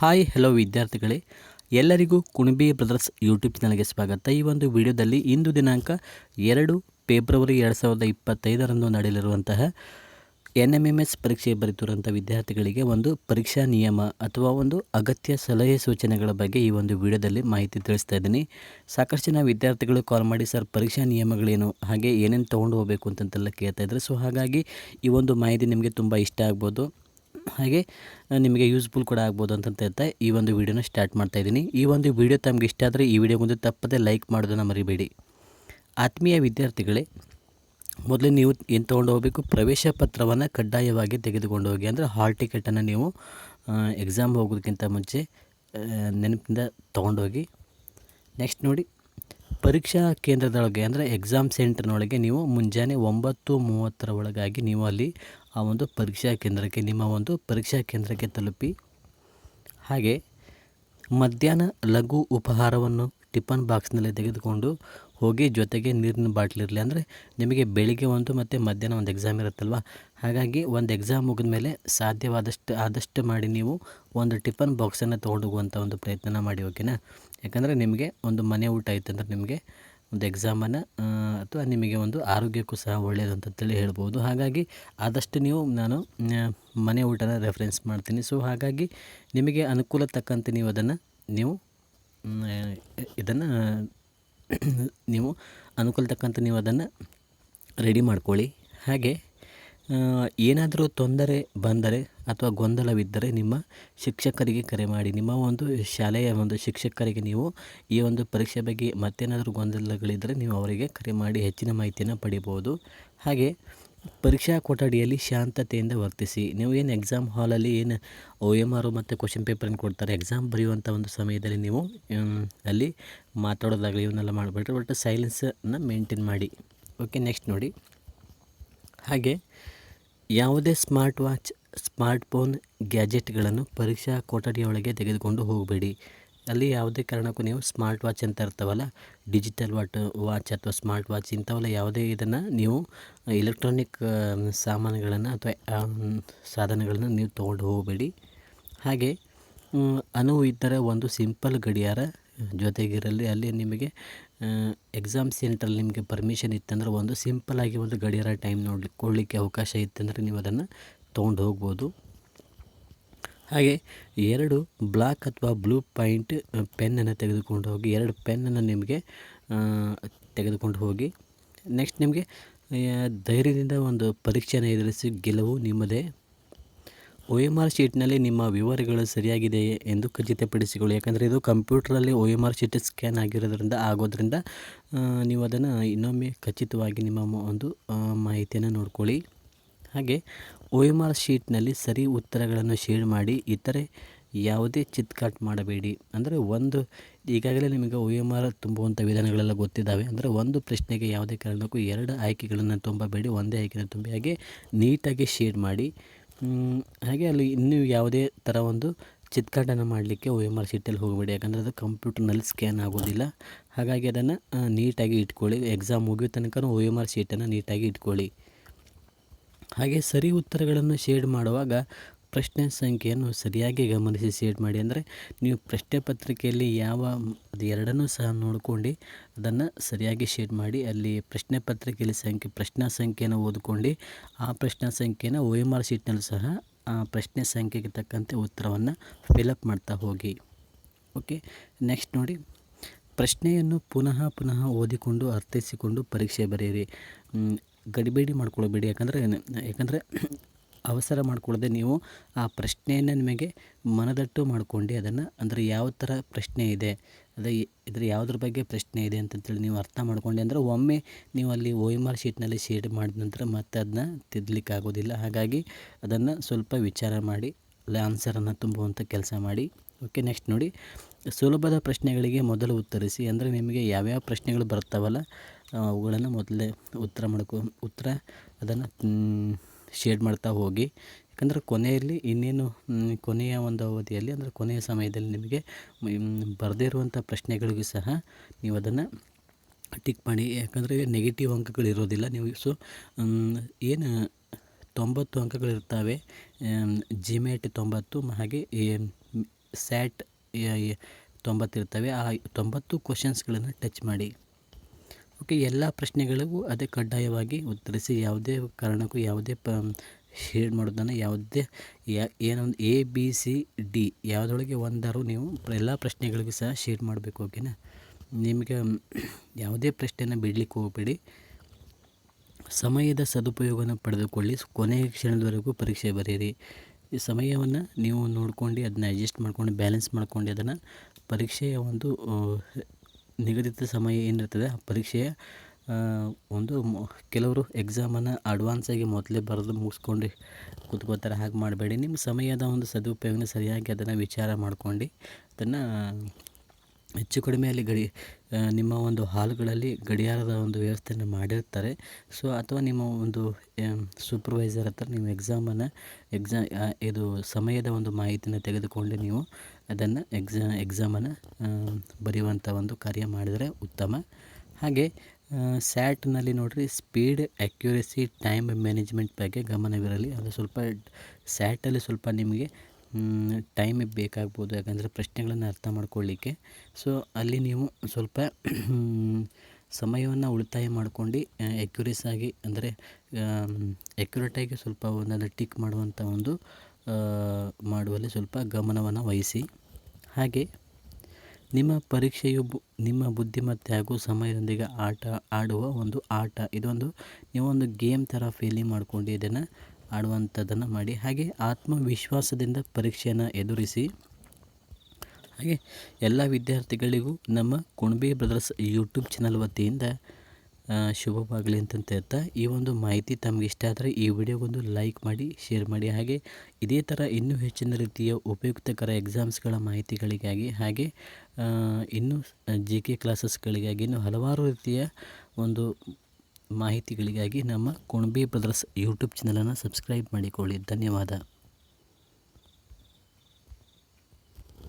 Hi hello ವಿದ್ಯಾರ್ಥಿಗಳೇ. ಎಲ್ಲರಿಗೂ Kunbi brothers YouTube ಚಾನಲ್ಗೆ ಸ್ವಾಗತ. ಈ ಒಂದು ವಿಡಿಯೋದಲ್ಲಿ ಇಂದು ದಿನಾಂಕ ಎರಡು ಫೆಬ್ರವರಿ ಎರಡು ಸಾವಿರದ ಇಪ್ಪತ್ತೈದರಂದು ನಡೆಯಲಿರುವಂತಹ ಎನ್ ಎಂ ಎಂ ಎಸ್ ಪರೀಕ್ಷೆ ಬರೆದಿರುವಂಥ ವಿದ್ಯಾರ್ಥಿಗಳಿಗೆ ಒಂದು ಪರೀಕ್ಷಾ ನಿಯಮ ಅಥವಾ ಒಂದು ಅಗತ್ಯ ಸಲಹೆ ಸೂಚನೆಗಳ ಬಗ್ಗೆ ಈ ಒಂದು ವಿಡಿಯೋದಲ್ಲಿ ಮಾಹಿತಿ ತಿಳಿಸ್ತಾ ಇದ್ದೀನಿ. ಸಾಕಷ್ಟು ಜನ ವಿದ್ಯಾರ್ಥಿಗಳು ಕಾಲ್ ಮಾಡಿ, ಸರ್, ಪರೀಕ್ಷಾ ನಿಯಮಗಳೇನು? ಹಾಗೆ ಏನೇನು ತೊಗೊಂಡು ಹೋಗಬೇಕು? ಅಂತಂತೆಲ್ಲ ಕೇಳ್ತಾ ಇದ್ದಾರೆ ಸೊ ಹಾಗಾಗಿ ಈ ಒಂದು ಮಾಹಿತಿ ನಿಮಗೆ ತುಂಬ ಇಷ್ಟ ಆಗ್ಬೋದು. ಹಾಗೆ ನಿಮಗೆ ಯೂಸ್ಫುಲ್ ಕೂಡ ಆಗ್ಬೋದು ಅಂತ ಹೇಳ್ತಾ ಈ ಒಂದು ವಿಡಿಯೋನ ಸ್ಟಾರ್ಟ್ ಮಾಡ್ತಾ ಇದ್ದೀನಿ. ಈ ಒಂದು ವಿಡಿಯೋ ತಮಗೆ ಇಷ್ಟ ಆದರೆ ಈ ವಿಡಿಯೋ ಮುಂದೆ ತಪ್ಪದೆ ಲೈಕ್ ಮಾಡೋದನ್ನು ಮರಿಬೇಡಿ. ಆತ್ಮೀಯ ವಿದ್ಯಾರ್ಥಿಗಳೇ, ಮೊದಲು ನೀವು ಏನು ತೊಗೊಂಡು ಹೋಗಬೇಕು? ಪ್ರವೇಶ ಪತ್ರವನ್ನು ಕಡ್ಡಾಯವಾಗಿ ತೆಗೆದುಕೊಂಡು ಹೋಗಿ, ಅಂದರೆ ಹಾಲ್ ಟಿಕೆಟನ್ನು ನೀವು ಎಕ್ಸಾಮ್ ಹೋಗೋದಕ್ಕಿಂತ ಮುಂಚೆ ನೆನಪಿಂದ ತೊಗೊಂಡೋಗಿ ನೆಕ್ಸ್ಟ್ ನೋಡಿ, ಪರೀಕ್ಷಾ ಕೇಂದ್ರದೊಳಗೆ, ಅಂದರೆ ಎಕ್ಸಾಮ್ ಸೆಂಟರ್ನೊಳಗೆ ನೀವು ಮುಂಜಾನೆ ಒಂಬತ್ತು ಮೂವತ್ತರ ಒಳಗಾಗಿ ನೀವು ಅಲ್ಲಿ ಆ ಒಂದು ಪರೀಕ್ಷಾ ಕೇಂದ್ರಕ್ಕೆ, ನಿಮ್ಮ ಒಂದು ಪರೀಕ್ಷಾ ಕೇಂದ್ರಕ್ಕೆ ತಲುಪಿ. ಹಾಗೆ ಮಧ್ಯಾಹ್ನ ಲಘು ಉಪಹಾರವನ್ನು ಟಿಫನ್ ಬಾಕ್ಸ್ನಲ್ಲಿ ತೆಗೆದುಕೊಂಡು ಹೋಗಿ ಜೊತೆಗೆ ನೀರಿನ ಬಾಟ್ಲ್ ಇರಲಿ ಅಂದರೆ ನಿಮಗೆ ಬೆಳಿಗ್ಗೆ ಒಂದು ಮತ್ತು ಮಧ್ಯಾಹ್ನ ಒಂದು ಎಕ್ಸಾಮ್ ಇರುತ್ತಲ್ವ? ಹಾಗಾಗಿ ಒಂದು ಎಕ್ಸಾಮ್ ಮುಗಿದ ಮೇಲೆ ಸಾಧ್ಯವಾದಷ್ಟು, ಆದಷ್ಟು ಮಾಡಿ ನೀವು ಒಂದು ಟಿಫನ್ ಬಾಕ್ಸನ್ನು ತೊಗೊಂಡೋಗುವಂಥ ಒಂದು ಪ್ರಯತ್ನ ಮಾಡಿ, ಓಕೆನಾ? ಯಾಕಂದರೆ ನಿಮಗೆ ಒಂದು ಮನೆ ಊಟ ಆಯ್ತಂದ್ರೆ ನಿಮಗೆ ಒಂದು ಎಕ್ಸಾಮನ್ನು ಅಥವಾ ನಿಮಗೆ ಒಂದು ಆರೋಗ್ಯಕ್ಕೂ ಸಹ ಒಳ್ಳೆಯದು ಅಂತಂತೇಳಿ ಹೇಳ್ಬೋದು. ಹಾಗಾಗಿ ಆದಷ್ಟು ನೀವು, ನಾನು ಮನೆ ಊಟನ ರೆಫರೆನ್ಸ್ ಮಾಡ್ತೀನಿ. ಸೊ ಹಾಗಾಗಿ ನಿಮಗೆ ಅನುಕೂಲ ತಕ್ಕಂತೆ ನೀವು ಅದನ್ನು, ನೀವು ಇದನ್ನು, ನೀವು ಅನುಕೂಲ ತಕ್ಕಂತೆ ನೀವು ಅದನ್ನು ರೆಡಿ ಮಾಡ್ಕೊಳ್ಳಿ. ಹಾಗೆ ಏನಾದರೂ ತೊಂದರೆ ಬಂದರೆ ಅಥವಾ ಗೊಂದಲವಿದ್ದರೆ ನಿಮ್ಮ ಶಿಕ್ಷಕರಿಗೆ ಕರೆ ಮಾಡಿ. ನಿಮ್ಮ ಒಂದು ಶಾಲೆಯ ಒಂದು ಶಿಕ್ಷಕರಿಗೆ ನೀವು ಈ ಒಂದು ಪರೀಕ್ಷೆ ಬಗ್ಗೆ ಮತ್ತೇನಾದರೂ ಗೊಂದಲಗಳಿದ್ದರೆ ನೀವು ಅವರಿಗೆ ಕರೆ ಮಾಡಿ ಹೆಚ್ಚಿನ ಮಾಹಿತಿಯನ್ನು ಪಡಿಬೋದು. ಹಾಗೆ ಪರೀಕ್ಷಾ ಕೊಠಡಿಯಲ್ಲಿ ಶಾಂತತೆಯಿಂದ ವರ್ತಿಸಿ. ನೀವು ಏನು ಎಕ್ಸಾಮ್ ಹಾಲಲ್ಲಿ ಏನು ಒ ಎಂ ಆರು ಮತ್ತು ಕ್ವಶನ್ ಪೇಪರನ್ನು ಕೊಡ್ತಾರೆ ಎಕ್ಸಾಮ್ ಬರೆಯುವಂಥ ಒಂದು ಸಮಯದಲ್ಲಿ ನೀವು ಅಲ್ಲಿ ಮಾತಾಡೋದಾಗಲಿ ಇವನ್ನೆಲ್ಲ ಮಾಡಬೇಡ್ರಿ ಬಟ್ ಸೈಲೆನ್ಸನ್ನು ಮೇಂಟೈನ್ ಮಾಡಿ. ಓಕೆ ನೆಕ್ಸ್ಟ್ ನೋಡಿ. ಹಾಗೆ ಯಾವುದೇ ಸ್ಮಾರ್ಟ್ ವಾಚ್ ಸ್ಮಾರ್ಟ್ ಫೋನ್ ಗ್ಯಾಜೆಟ್ಗಳನ್ನು ಪರೀಕ್ಷಾ ಕೊಠಡಿಯೊಳಗೆ ತೆಗೆದುಕೊಂಡು ಹೋಗಬೇಡಿ. ಅಲ್ಲಿ ಯಾವುದೇ ಕಾರಣಕ್ಕೂ ನೀವು ಸ್ಮಾರ್ಟ್ ವಾಚ್ ಅಂತ ಇರ್ತಾವಲ್ಲ ಡಿಜಿಟಲ್ ವಾಟ್, ವಾಚ್ ಅಥವಾ ಸ್ಮಾರ್ಟ್ ವಾಚ್ ಇಂಥವೆಲ್ಲ ಯಾವುದೇ ಇದನ್ನು ನೀವು ಎಲೆಕ್ಟ್ರಾನಿಕ್ ಸಾಮಾನುಗಳನ್ನು ಅಥವಾ ಸಾಧನಗಳನ್ನು ನೀವು ತೊಗೊಂಡು ಹೋಗಬೇಡಿ. ಹಾಗೆ ಅನುವು ಇದ್ದರೆ ಒಂದು ಸಿಂಪಲ್ ಗಡಿಯಾರ ಜೊತೆಗಿರಲಿ, ಅಲ್ಲಿ ನಿಮಗೆ ಎಕ್ಸಾಮ್ ಸೆಂಟ್ರಲ್ಲಿ ನಿಮಗೆ ಪರ್ಮಿಷನ್ ಇತ್ತಂದ್ರೆ ಒಂದು ಸಿಂಪಲ್ಲಾಗಿ ಒಂದು ಗಡಿಯಾರ ಟೈಮ್ ನೋಡಿ ಕೊಡಲಿಕ್ಕೆ ಅವಕಾಶ ಇತ್ತಂದರೆ ನೀವು ಅದನ್ನು ತೊಗೊಂಡು ಹೋಗ್ಬೋದು. ಹಾಗೆ ಎರಡು ಬ್ಲಾಕ್ ಅಥವಾ ಬ್ಲೂ ಪಾಯಿಂಟ್ ಪೆನ್ನನ್ನು ತೆಗೆದುಕೊಂಡು ಹೋಗಿ, ಎರಡು ಪೆನ್ನನ್ನು ನಿಮಗೆ ತೆಗೆದುಕೊಂಡು ಹೋಗಿ, ನೆಕ್ಸ್ಟ್ ನಿಮಗೆ ಧೈರ್ಯದಿಂದ ಒಂದು ಪರೀಕ್ಷೆಯನ್ನು ಎದುರಿಸಿ ಗೆಲುವು ನಿಮ್ಮದೇ. ಒ ಎಂ ಆರ್ ಶೀಟ್ನಲ್ಲಿ ನಿಮ್ಮ ವಿವರಗಳು ಸರಿಯಾಗಿದೆಯೇ ಎಂದು ಖಚಿತಪಡಿಸಿಕೊಳ್ಳಿ. ಯಾಕಂದರೆ ಇದು ಕಂಪ್ಯೂಟ್ರಲ್ಲಿ O M R sheet scan ಆಗಿರೋದ್ರಿಂದ ಆಗೋದ್ರಿಂದ ನೀವು ಅದನ್ನು ಇನ್ನೊಮ್ಮೆ ಖಚಿತವಾಗಿ ನಿಮ್ಮ ಒಂದು ಮಾಹಿತಿಯನ್ನು ನೋಡ್ಕೊಳ್ಳಿ. ಹಾಗೆ ಒ ಎಂ ಆರ್ ಶೀಟ್ನಲ್ಲಿ ಸರಿ ಉತ್ತರಗಳನ್ನು ಶೇರ್ ಮಾಡಿ, ಇತರೆ ಯಾವುದೇ ಚಿತ್ಕಾಟ್ ಮಾಡಬೇಡಿ. ಅಂದರೆ ಒಂದು, ಈಗಾಗಲೇ ನಿಮಗೆ ಒ ಎಂ ಆರ್ ತುಂಬುವಂಥ ವಿಧಾನಗಳೆಲ್ಲ ಗೊತ್ತಿದ್ದಾವೆ. ಅಂದರೆ ಒಂದು ಪ್ರಶ್ನೆಗೆ ಯಾವುದೇ ಕಾರಣಕ್ಕೂ ಎರಡು ಆಯ್ಕೆಗಳನ್ನು ತುಂಬಬೇಡಿ, ಒಂದೇ ಆಯ್ಕೆಯನ್ನು ತುಂಬಿ. ಹಾಗೆ ನೀಟಾಗಿ ಶೇಡ್ ಮಾಡಿ. ಹಾಗೆ ಅಲ್ಲಿ ಇನ್ನೂ ಯಾವುದೇ ಥರ ಒಂದು ಚಿತ್ಕಾಟನ್ನು ಮಾಡಲಿಕ್ಕೆ ಒ ಎಂ ಆರ್ ಶೀಟಲ್ಲಿ ಹೋಗಬೇಡಿ. ಯಾಕಂದರೆ ಅದು ಕಂಪ್ಯೂಟರ್ನಲ್ಲಿ ಸ್ಕ್ಯಾನ್ ಆಗೋದಿಲ್ಲ. ಹಾಗಾಗಿ ಅದನ್ನು ನೀಟಾಗಿ ಇಟ್ಕೊಳ್ಳಿ. ಎಕ್ಸಾಮ್ ಮುಗಿಯೋ ತನಕ ಒ ಎಂ ಆರ್ ಶೀಟನ್ನು ನೀಟಾಗಿ ಇಟ್ಕೊಳ್ಳಿ. ಹಾಗೆ ಸರಿ ಉತ್ತರಗಳನ್ನು ಶೇಡ್ ಮಾಡುವಾಗ ಪ್ರಶ್ನೆ ಸಂಖ್ಯೆಯನ್ನು ಸರಿಯಾಗಿ ಗಮನಿಸಿ ಶೇಡ್ ಮಾಡಿ. ಅಂದರೆ ನೀವು ಪ್ರಶ್ನೆ ಪತ್ರಿಕೆಯಲ್ಲಿ ಯಾವ ಅದು ಎರಡನ್ನೂ ಸಹ ನೋಡ್ಕೊಂಡು ಅದನ್ನು ಸರಿಯಾಗಿ ಶೇಡ್ ಮಾಡಿ, ಅಲ್ಲಿ ಪ್ರಶ್ನೆ ಪತ್ರಿಕೆಯಲ್ಲಿ ಸಂಖ್ಯೆ, ಪ್ರಶ್ನಾ ಸಂಖ್ಯೆಯನ್ನು ಓದ್ಕೊಂಡು, ಆ ಪ್ರಶ್ನಾ ಸಂಖ್ಯೆನ ಒ ಎಂ ಆರ್ ಶೀಟ್ನಲ್ಲಿ ಸಹ ಆ ಪ್ರಶ್ನೆ ಸಂಖ್ಯೆಗೆ ತಕ್ಕಂತೆ ಉತ್ತರವನ್ನು ಫಿಲಪ್ ಮಾಡ್ತಾ ಹೋಗಿ. ಓಕೆ ನೆಕ್ಸ್ಟ್ ನೋಡಿ. ಪ್ರಶ್ನೆಯನ್ನು ಪುನಃ ಪುನಃ ಓದಿಕೊಂಡು ಅರ್ಥೈಸಿಕೊಂಡು ಪರೀಕ್ಷೆ ಬರೆಯಿರಿ. ಗಡಿಬೇಡಿ ಮಾಡ್ಕೊಳ್ಬೇಡಿ ಯಾಕಂದರೆ ಯಾಕಂದರೆ ಅವಸರ ಮಾಡ್ಕೊಳ್ಳದೆ ನೀವು ಆ ಪ್ರಶ್ನೆಯನ್ನು ನಿಮಗೆ ಮನದಟ್ಟು ಮಾಡ್ಕೊಂಡು ಅದನ್ನು, ಅಂದರೆ ಯಾವ ಥರ ಪ್ರಶ್ನೆ ಇದೆ, ಅದೇ ಇದ್ರ ಯಾವುದ್ರ ಬಗ್ಗೆ ಪ್ರಶ್ನೆ ಇದೆ ಅಂತಂತೇಳಿ ನೀವು ಅರ್ಥ ಮಾಡ್ಕೊಂಡು ಅಂದರೆ ಒಮ್ಮೆ ನೀವು ಅಲ್ಲಿ ಒ ಎಂ ಆರ್ ಶೀಟ್ನಲ್ಲಿ ಶೇಡ್ ಮಾಡಿದ ನಂತರ ಮತ್ತೆ ಅದನ್ನ ತಿದ್ದಲಿಕ್ಕೆ ಆಗೋದಿಲ್ಲ ಹಾಗಾಗಿ ಅದನ್ನು ಸ್ವಲ್ಪ ವಿಚಾರ ಮಾಡಿ, ಅಲ್ಲಿ ಆನ್ಸರನ್ನು ತುಂಬುವಂಥ ಕೆಲಸ ಮಾಡಿ. ಓಕೆ ನೆಕ್ಸ್ಟ್ ನೋಡಿ. ಸುಲಭದ ಪ್ರಶ್ನೆಗಳಿಗೆ ಮೊದಲು ಉತ್ತರಿಸಿ, ಅಂದರೆ ನಿಮಗೆ ಯಾವ್ಯಾವ ಪ್ರಶ್ನೆಗಳು ಬರ್ತಾವಲ್ಲ ಅವುಗಳನ್ನು ಮೊದಲೇ ಉತ್ತರ ಮಾಡ್ಕೊ, ಉತ್ತರ ಅದನ್ನು ಶೇಡ್ ಮಾಡ್ತಾ ಹೋಗಿ. ಯಾಕಂದರೆ ಕೊನೆಯಲ್ಲಿ ಇನ್ನೇನು ಕೊನೆಯ ಒಂದು ಅವಧಿಯಲ್ಲಿ, ಅಂದರೆ ಕೊನೆಯ ಸಮಯದಲ್ಲಿ ನಿಮಗೆ ಬರದೇ ಇರುವಂಥ ಪ್ರಶ್ನೆಗಳಿಗೂ ಸಹ ನೀವು ಅದನ್ನು ಟಿಕ್ ಮಾಡಿ. ಯಾಕಂದರೆ ನೆಗೆಟಿವ್ ಅಂಕಗಳು ಇರೋದಿಲ್ಲ ನೀವು. ಸೊ ಏನು ತೊಂಬತ್ತು ಅಂಕಗಳಿರ್ತವೆ ಜಿಮೇಟ್ ತೊಂಬತ್ತು, ಹಾಗೆ ಸ್ಯಾಟ್ ತೊಂಬತ್ತಿರ್ತವೆ ಆ ತೊಂಬತ್ತು ಕ್ವಶನ್ಸ್ಗಳನ್ನು ಟಚ್ ಮಾಡಿ. ಓಕೆ, ಎಲ್ಲ ಪ್ರಶ್ನೆಗಳಿಗೂ ಅದೇ ಕಡ್ಡಾಯವಾಗಿ ಉತ್ತರಿಸಿ ಯಾವುದೇ ಕಾರಣಕ್ಕೂ ಯಾವುದೇ ಪ ಶೇರ್ ಮಾಡೋದನ್ನು ಯಾವುದೇ ಏನೊಂದು ಎ ಬಿ ಸಿ ಡಿ ಯಾವುದ್ರೊಳಗೆ ಒಂದಾರು ನೀವು ಎಲ್ಲ ಪ್ರಶ್ನೆಗಳಿಗೂ ಸಹ ಶೇರ್ ಮಾಡಬೇಕು, ಓಕೆನಾ? ನಿಮಗೆ ಯಾವುದೇ ಪ್ರಶ್ನೆಯನ್ನು ಬಿಡಲಿಕ್ಕೆ ಹೋಗಬೇಡಿ. ಸಮಯದ ಸದುಪಯೋಗವನ್ನು ಪಡೆದುಕೊಳ್ಳಿ. ಕೊನೆಯ ಕ್ಷಣದವರೆಗೂ ಪರೀಕ್ಷೆ ಬರೆಯಿರಿ. ಈ ಸಮಯವನ್ನು ನೀವು ನೋಡ್ಕೊಂಡು ಅದನ್ನ ಅಡ್ಜಸ್ಟ್ ಮಾಡ್ಕೊಂಡು ಬ್ಯಾಲೆನ್ಸ್ ಮಾಡ್ಕೊಂಡು ಅದನ್ನು ಪರೀಕ್ಷೆಯ ಒಂದು ನಿಗದಿತ ಸಮಯ ಏನಿರ್ತದೆ ಪರೀಕ್ಷೆಯ ಒಂದು ಕೆಲವರು ಎಕ್ಸಾಮನ್ನು ಅಡ್ವಾನ್ಸಾಗಿ ಮೊದಲೇ ಬರೆದು ಮುಗಿಸ್ಕೊಂಡು ಕೂತ್ಕೋತಾರೆ. ಹಾಗೆ ಮಾಡಬೇಡಿ. ನಿಮ್ಮ ಸಮಯದ ಒಂದು ಸದುಪಯೋಗನ ಸರಿಯಾಗಿ ಅದನ್ನು ವಿಚಾರ ಮಾಡ್ಕೊಂಡು, ಅದನ್ನು, ಹೆಚ್ಚು ಕಡಿಮೆ ಅಲ್ಲಿ ಗಡಿ ನಿಮ್ಮ ಒಂದು ಹಾಲ್ಗಳಲ್ಲಿ ಗಡಿಯಾರದ ಒಂದು ವ್ಯವಸ್ಥೆಯನ್ನು ಮಾಡಿರ್ತಾರೆ. ಸೊ ಅಥವಾ ನಿಮ್ಮ ಒಂದು ಸೂಪರ್ವೈಸರ್ ಹತ್ರ ನೀವು ಎಕ್ಸಾಮನ್ನು ಎಕ್ಸಾ ಇದು ಸಮಯದ ಒಂದು ಮಾಹಿತಿನ ತೆಗೆದುಕೊಂಡು ನೀವು ಅದನ್ನು ಎಕ್ಸಾ ಎಕ್ಸಾಮನ್ನು ಬರೆಯುವಂಥ ಒಂದು ಕಾರ್ಯ ಮಾಡಿದರೆ ಉತ್ತಮ. ಹಾಗೆ ಸ್ಯಾಟ್ನಲ್ಲಿ ನೋಡಿರಿ ಸ್ಪೀಡ್ ಆ್ಯಕ್ಯುರೆಸಿ ಟೈಮ್ ಮ್ಯಾನೇಜ್ಮೆಂಟ್ ಬಗ್ಗೆ ಗಮನವಿರಲಿ. ಅದು ಸ್ವಲ್ಪ ಸ್ಯಾಟಲ್ಲಿ ಸ್ವಲ್ಪ ನಿಮಗೆ ಟೈಮ್ ಬೇಕಾಗ್ಬೋದು. ಯಾಕಂದರೆ ಪ್ರಶ್ನೆಗಳನ್ನು ಅರ್ಥ ಮಾಡ್ಕೊಳ್ಳಿಕ್ಕೆ ಸೊ ಅಲ್ಲಿ ನೀವು ಸ್ವಲ್ಪ ಸಮಯವನ್ನು ಉಳಿತಾಯ ಮಾಡ್ಕೊಂಡು ಎಕ್ಯುರೇಸ್ ಆಗಿ, ಅಂದರೆ ಎಕ್ಯುರೇಟಾಗಿ ಸ್ವಲ್ಪ ಒಂದನ್ನು ಟಿಕ್ ಮಾಡುವಂಥ ಒಂದು ಮಾಡುವಲ್ಲಿ ಸ್ವಲ್ಪ ಗಮನವನ್ನು ವಹಿಸಿ. ಹಾಗೆ, ನಿಮ್ಮ ಪರೀಕ್ಷೆಯು ಬು, ನಿಮ್ಮ ಬುದ್ಧಿಮತ್ತೆ ಹಾಗೂ ಸಮಯದೊಂದಿಗೆ ಆಟ, ಆಡುವ ಒಂದು ಆಟ. ಇದೊಂದು, ನೀವೊಂದು ಗೇಮ್ ಥರ ಫೀಲಿಂಗ್ ಮಾಡ್ಕೊಂಡು ಇದನ್ನು ಆಡುವಂಥದ್ದನ್ನು ಮಾಡಿ ಹಾಗೆ ಆತ್ಮವಿಶ್ವಾಸದಿಂದ ಪರೀಕ್ಷೆಯನ್ನು ಎದುರಿಸಿ ಹಾಗೆ ಎಲ್ಲ ವಿದ್ಯಾರ್ಥಿಗಳಿಗೂ ನಮ್ಮ ಕುಣಬಿ ಬ್ರದರ್ಸ್ ಯೂಟ್ಯೂಬ್ ಚಾನಲ್ ವತಿಯಿಂದ ಶುಭವಾಗಲಿ ಅಂತಂತ ಹೇಳ್ತಾ ಈ ಒಂದು ಮಾಹಿತಿ ತಮಗೆ ಇಷ್ಟ ಆದರೆ ಈ ವಿಡಿಯೋಗೊಂದು ಲೈಕ್ ಮಾಡಿ, ಶೇರ್ ಮಾಡಿ ಹಾಗೆ ಇದೇ ಥರ ಇನ್ನೂ ಹೆಚ್ಚಿನ ರೀತಿಯ ಉಪಯುಕ್ತಕರ ಎಕ್ಸಾಮ್ಸ್ಗಳ ಮಾಹಿತಿಗಳಿಗಾಗಿ ಹಾಗೆ ಇನ್ನೂ ಜಿ ಕೆ ಕ್ಲಾಸಸ್ಗಳಿಗಾಗಿ ಇನ್ನೂ ಹಲವಾರು ರೀತಿಯ ಒಂದು ಮಾಹಿತಿಗಳಿಗಾಗಿ ನಮ್ಮ ಕುಣಬಿ ಬ್ರದರ್ಸ್ ಯೂಟ್ಯೂಬ್ ಚಾನಲನ್ನು ಸಬ್ಸ್ಕ್ರೈಬ್ ಮಾಡಿಕೊಳ್ಳಿ. ಧನ್ಯವಾದ.